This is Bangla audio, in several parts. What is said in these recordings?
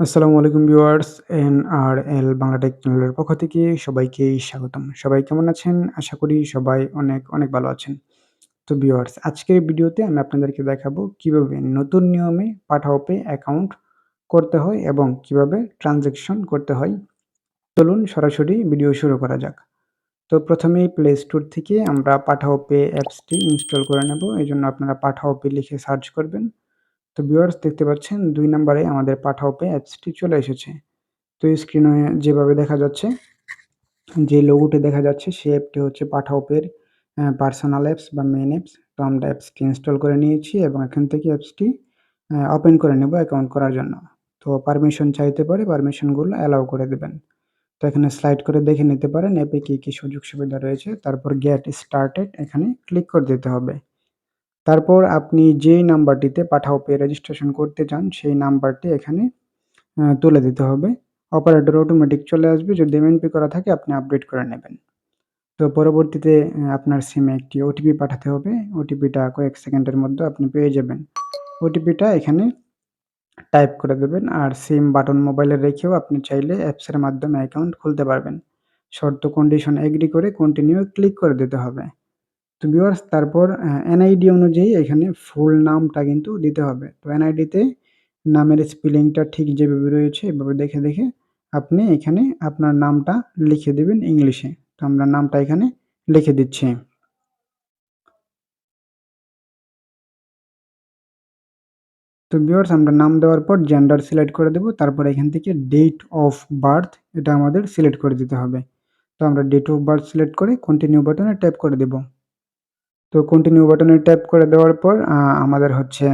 আসসালামু আলাইকুম viewers N R L Bangla tech চ্যানেলের পক্ষ থেকে সবাইকে স্বাগতম। সবাই কেমন আছেন? আশা করি সবাই অনেক অনেক ভালো আছেন। তো ভিউয়ার্স, আজকের ভিডিওতে আমি আপনাদেরকে দেখাবো কীভাবে নতুন নিয়মে পাঠাও পে অ্যাকাউন্ট করতে হয় এবং কীভাবে ট্রানজ্যাকশন করতে হয়। চলুন সরাসরি ভিডিও শুরু করা যাক। তো প্রথমেই প্লে স্টোর থেকে আমরা পাঠাও পে অ্যাপসটি ইনস্টল করে নেব। এই জন্য আপনারা পাঠাও পে লিখে সার্চ করবেন। তো ভিউয়ার্স দেখতে পাচ্ছেন, দুই নম্বরে আমাদের পাঠাও পে অ্যাপসটি চলে এসেছে। তো স্ক্রিনে যেভাবে দেখা যাচ্ছে, যে লোগোটি দেখা যাচ্ছে, সেই অ্যাপটি হচ্ছে পাঠাও পের পার্সোনাল অ্যাপস বা মেন অ্যাপস তো আমরা অ্যাপসটি ইনস্টল করে নিয়েছি এবং এখান থেকে অ্যাপসটি ওপেন করে নেব অ্যাকাউন্ট করার জন্য। তো পারমিশন চাইতে পারে পারমিশনগুলো অ্যালাউ করে দেবেন। তো এখানে স্লাইড করে দেখে নিতে পারেন অ্যাপে কী কী সুযোগ সুবিধা রয়েছে। তারপর গেট স্টার্টেড এখানে ক্লিক করে দিতে হবে। তারপর আপনি যেই নাম্বারটিতে পাঠাও পে রেজিস্ট্রেশন করতে চান, সেই নাম্বারটি এখানে তুলে দিতে হবে। অপারেটর অটোমেটিক চলে আসবে। যদি এমএনপি করা থাকে, আপনি আপডেট করে নেবেন। তো পরবর্তীতে আপনার সিমে একটি ওটিপি পাঠাতে হবে। ওটিপিটা কয়েক সেকেন্ডের মধ্যে আপনি পেয়ে যাবেন। ওটিপিটা এখানে টাইপ করে দেবেন আর সিম বাটন মোবাইলে রেখেও আপনি চাইলে অ্যাপসের মাধ্যমে অ্যাকাউন্ট খুলতে পারবেন। শর্ত কন্ডিশন এগ্রি করে কন্টিনিউ ক্লিক করে দিতে হবে। তো ভিউয়ার্স তারপর এনআইডি অনুযায়ী এখানে ফুল নামটা কিন্তু দিতে হবে। তো এনআইডিতে নামের স্পেলিংটা ঠিক যেভাবে রয়েছে, এভাবে দেখে দেখে আপনি এখানে আপনার নামটা লিখে দেবেন ইংলিশে তো আমরা নামটা এখানে লিখে দিচ্ছি। তো ভিউয়ার্স আমরা নাম দেওয়ার পর জেন্ডার সিলেক্ট করে দেব, তারপর এখান থেকে ডেট অফ বার্থ এটা আমাদের সিলেক্ট করে দিতে হবে। তো আমরা ডেট অফ বার্থ সিলেক্ট করে কন্টিনিউ বাটনে ট্যাপ করে দেব। তো কন্টিনিউ বাটনে ট্যাপ করে দেওয়ার পর আমাদের হচ্ছে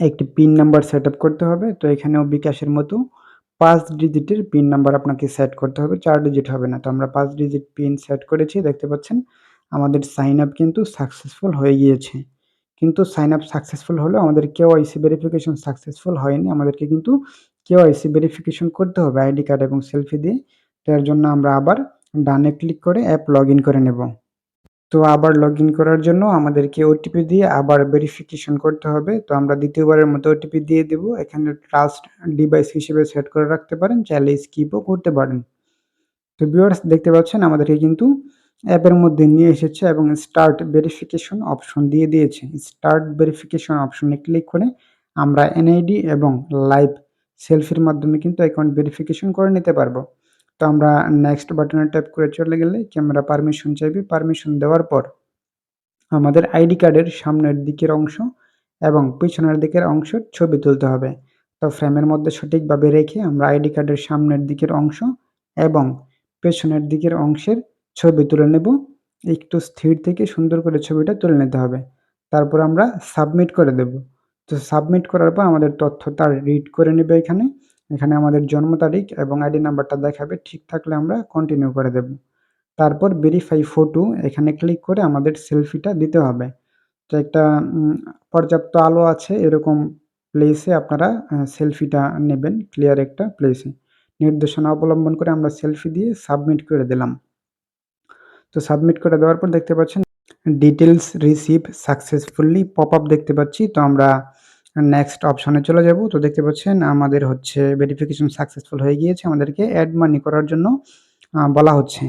একটি পিন নাম্বার সেট করতে হবে। তো এখানেও বিকাশের মতো পাঁচ ডিজিটের পিন নাম্বার আপনাকে সেট করতে হবে। চার ডিজিট হবে না। তো আমরা পাঁচ ডিজিট পিন সেট করেছি, দেখতে পাচ্ছেন? আমাদের সাইন আপ কিন্তু সাকসেসফুল হয়ে গিয়েছে। কিন্তু সাইন আপ সাকসেসফুল হলেও আমাদের কেওয়াইসি ভেরিফিকেশন সাকসেসফুল হয়নি। আমাদেরকে কিন্তু কেওয়াইসি ভেরিফিকেশন করতে হবে, আইডি কার্ড এবং সেলফি দিয়ে। তো এর জন্য আমরা আবার ডানে ক্লিক করে অ্যাপ লগ করে নেব। তো আবার লগ করার জন্য আমাদেরকে ওটিপি দিয়ে আবার ভেরিফিকেশন করতে হবে। তো আমরা দ্বিতীয়বারের মতো ওটিপি দিয়ে দেব। এখানে ট্রাস্ট ডিভাইস হিসেবে সেট করে রাখতে পারেন। চাইলে স্কিপও করতে পারেন। তো ভিউয়ার্স দেখতে পাচ্ছেন, আমাদেরকে কিন্তু অ্যাপের মধ্যে নিয়ে এসেছে এবং স্টার্ট ভেরিফিকেশন অপশন দিয়ে দিয়েছে। স্টার্ট ভেরিফিকেশন অপশনে ক্লিক করে আমরা এনআইডি এবং লাইভ সেলফির মাধ্যমে কিন্তু অ্যাকাউন্ট ভেরিফিকেশন করে নিতে পারব। তো আমরা নেক্সট বাটনে ট্যাপ করে চলে গেলে ক্যামেরা পারমিশন চাইবে। পারমিশন দেওয়ার পর আমাদের আইডি কার্ডের সামনের দিকের অংশ এবং পিছনের দিকের অংশের ছবি তুলতে হবে। তো ফ্রেমের মধ্যে সঠিকভাবে রেখে আমরা আইডি কার্ডের সামনের দিকের অংশ এবং পেছনের দিকের অংশের ছবি তুলে নেব। একটু স্থির থেকে সুন্দর করে ছবিটা তুলে নিতে হবে। তারপর আমরা সাবমিট করে দেব। তো সাবমিট করার পর আমাদের তথ্য তার রিড করে নেবে এখানে। এখানে আমাদের জন্ম তারিখ এবং আইডি নাম্বারটা দেখাবে, ঠিক থাকলে আমরা কন্টিনিউ করে দেব। তারপর ভেরিফাই ফটো এখানে ক্লিক করে আমাদের সেলফিটা দিতে হবে। তো একটা পর্যাপ্ত আলো আছে এরকম প্লেসে আপনারা সেলফিটা নেবেন ক্লিয়ার একটা প্লেসে নির্দেশনা অবলম্বন করে আমরা সেলফি দিয়ে সাবমিট করে দিলাম। তো সাবমিট করে দেওয়ার পর দেখতে পাচ্ছেন details receive successfully pop up দেখতে পাচ্ছি। তো আমরা নেক্সট অপশনে চলে যাব। তো দেখতে পাচ্ছেন, আমাদের হচ্ছে ভেরিফিকেশন সাকসেসফুল হয়ে গিয়েছে। আমাদেরকে অ্যাড মানি করার জন্য বলা হচ্ছে।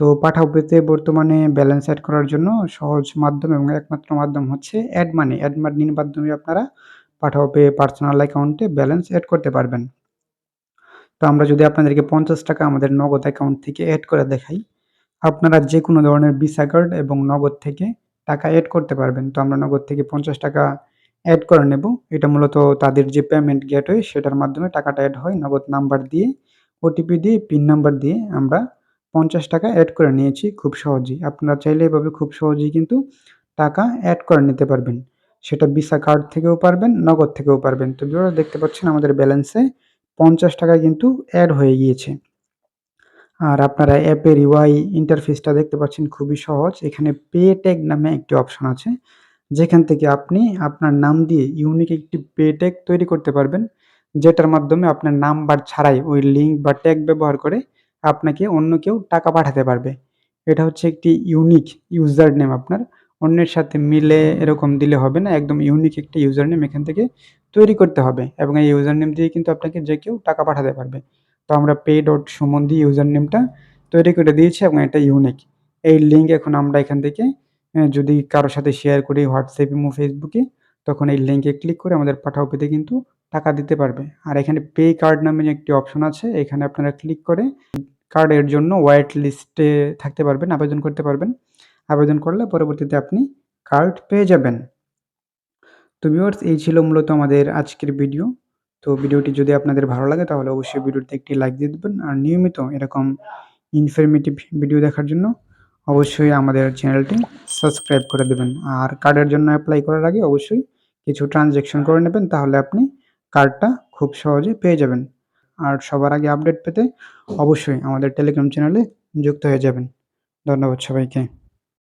তো পাঠাও বর্তমানে ব্যালেন্স অ্যাড করার জন্য সহজ মাধ্যম এবং একমাত্র মাধ্যম হচ্ছে অ্যাড মানি অ্যাড মানির মাধ্যমে আপনারা পাঠাও পার্সোনাল অ্যাকাউন্টে ব্যালেন্স অ্যাড করতে পারবেন। তো আমরা যদি আপনাদেরকে পঞ্চাশ টাকা আমাদের নগদ অ্যাকাউন্ট থেকে অ্যাড করে দেখাই, আপনারা যে কোনো ধরনের ভিসা কার্ড এবং নগদ থেকে টাকা অ্যাড করতে পারবেন। তো আমরা নগদ থেকে পঞ্চাশ টাকা অ্যাড করে নেব। এটা মূলত তাদের যে পেমেন্ট গেটওয়ে সেটার মাধ্যমে টাকাটা অ্যাড হয়, নগদ নাম্বার দিয়ে ওটিপি দিয়ে পিন নাম্বার দিয়ে আমরা পঞ্চাশ টাকা অ্যাড করে নিয়েছি খুব সহজেই। আপনারা চাইলে এভাবে খুব সহজেই কিন্তু টাকা অ্যাড করে নিতে পারবেন। সেটা ভিসা কার্ড থেকেও পারবেন, নগদ থেকেও পারবেন। তো বিভাগ দেখতে পাচ্ছেন আমাদের ব্যালেন্সে পঞ্চাশ টাকা কিন্তু অ্যাড হয়ে গিয়েছে। আর আপনারা অ্যাপের ইউআই ইন্টারফেসটা দেখতে পাচ্ছেন খুবই সহজ। এখানে পে ট্যাগ নামে একটি অপশন আছে। যেখান থেকে আপনি আপনার নাম দিয়ে ইউনিক একটি পে ট্যাগ তৈরি করতে পারবেন, যেটার মাধ্যমে আপনার নাম্বার ছাড়াই ওই লিঙ্ক বা ট্যাগ ব্যবহার করে আপনাকে অন্য কেউ টাকা পাঠাতে পারবে। এটা হচ্ছে একটি ইউনিক ইউজার নেম আপনার। অন্যের সাথে মিলে এরকম দিলে হবে না, একদম ইউনিক একটি ইউজার নেম এখান থেকে তৈরি করতে হবে এবং এই ইউজার নেম দিয়ে কিন্তু আপনাকে যে কেউ টাকা পাঠাতে পারবে। তো আমরা পে ডট সুমন দিয়ে ইউজার নেমটা তৈরি করে দিয়েছি এবং এটা ইউনিক এই লিঙ্ক এখন আমরা এখান থেকে যদি কারোর সাথে শেয়ার করি হোয়াটসঅ্যাপ এবং ফেসবুকে তখন এই লিঙ্কে ক্লিক করে আমাদের পাঠাও পেতে কিন্তু টাকা দিতে পারবে। আর এখানে পে কার্ড নামে একটি অপশন আছে, এখানে আপনারা ক্লিক করে কার্ডের জন্য ওয়াইট লিস্টে থাকতে পারবেন, আবেদন করতে পারবেন। আবেদন করলে পরবর্তীতে আপনি কার্ড পেয়ে যাবেন। তো ভিউয়ার্স এই ছিল মূলত আমাদের আজকের ভিডিও তো ভিডিওটি যদি আপনাদের ভালো লাগে, তাহলে অবশ্যই ভিডিওতে একটি লাইক দিয়ে দেবেন। আর নিয়মিত এরকম ইনফরমেটিভ ভিডিও দেখার জন্য অবশ্যই আমাদের চ্যানেলটি সাবস্ক্রাইব করে দেবেন। আর কার্ডের জন্য অ্যাপ্লাই করার আগে অবশ্যই কিছু ট্রানজ্যাকশন করে নেবেন, তাহলে আপনি কার্ডটা খুব সহজে পেয়ে যাবেন। আর সবার আগে আপডেট পেতে অবশ্যই আমাদের টেলিগ্রাম চ্যানেলে যুক্ত হয়ে যাবেন। ধন্যবাদ সবাইকে।